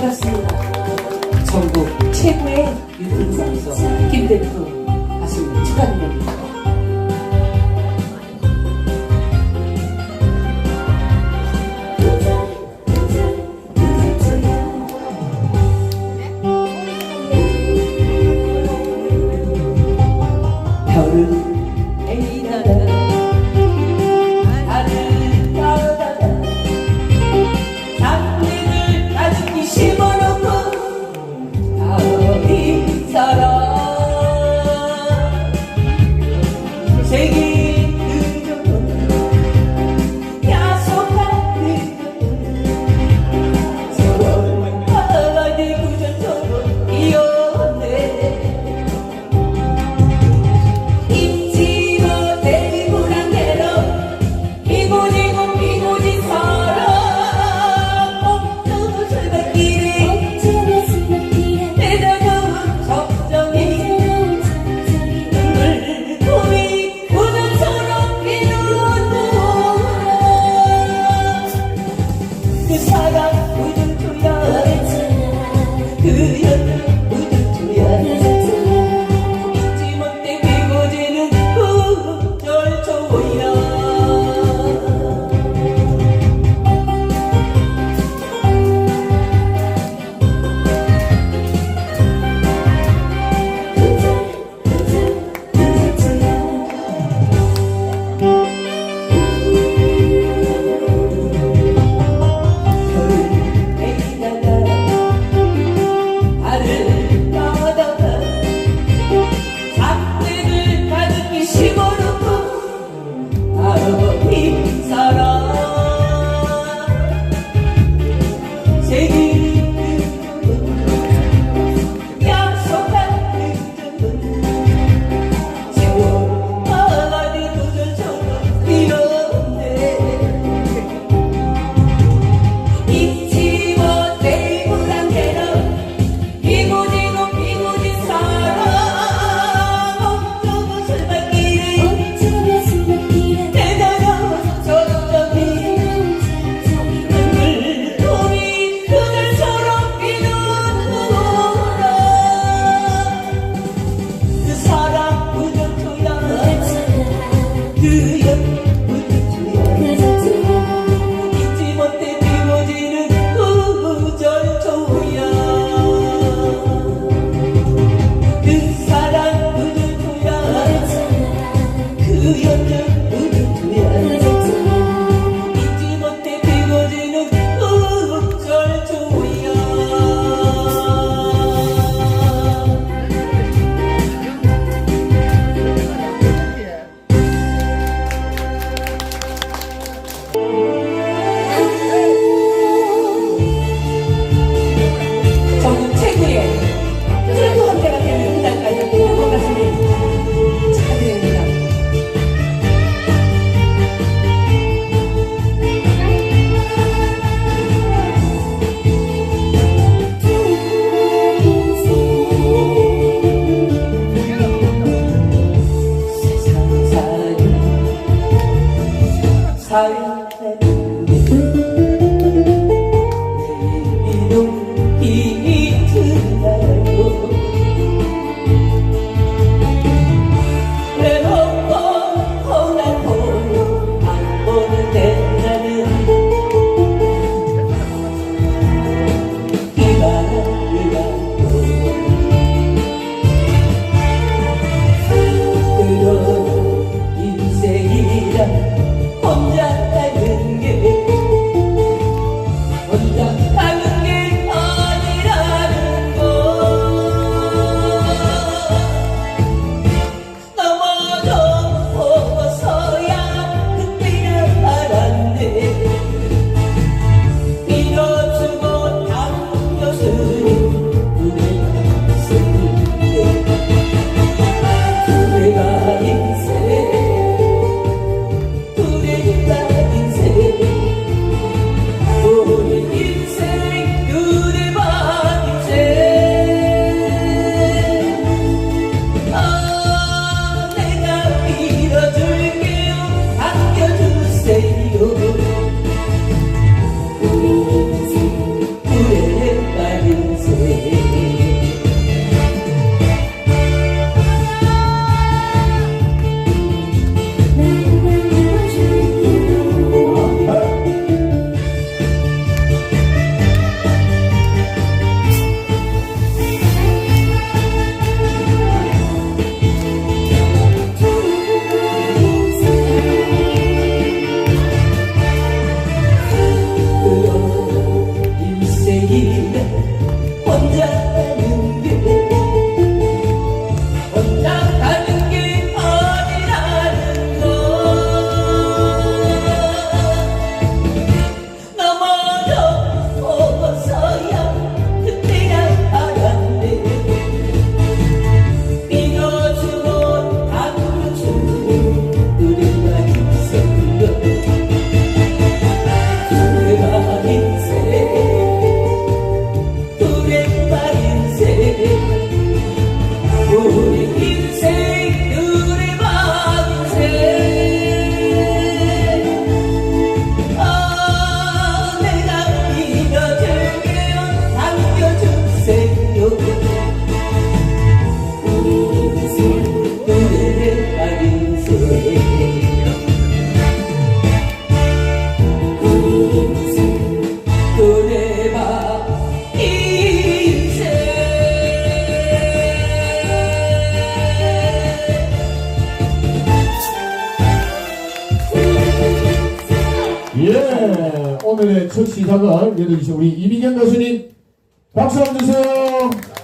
반갑습니다. 전국 최고의 유튜브 방송 김대표 가수님 축하드립니다. Sorry. 예, 오늘의 첫 시작은 여러분 우리 이민경 교수님 박수 한번 주세요.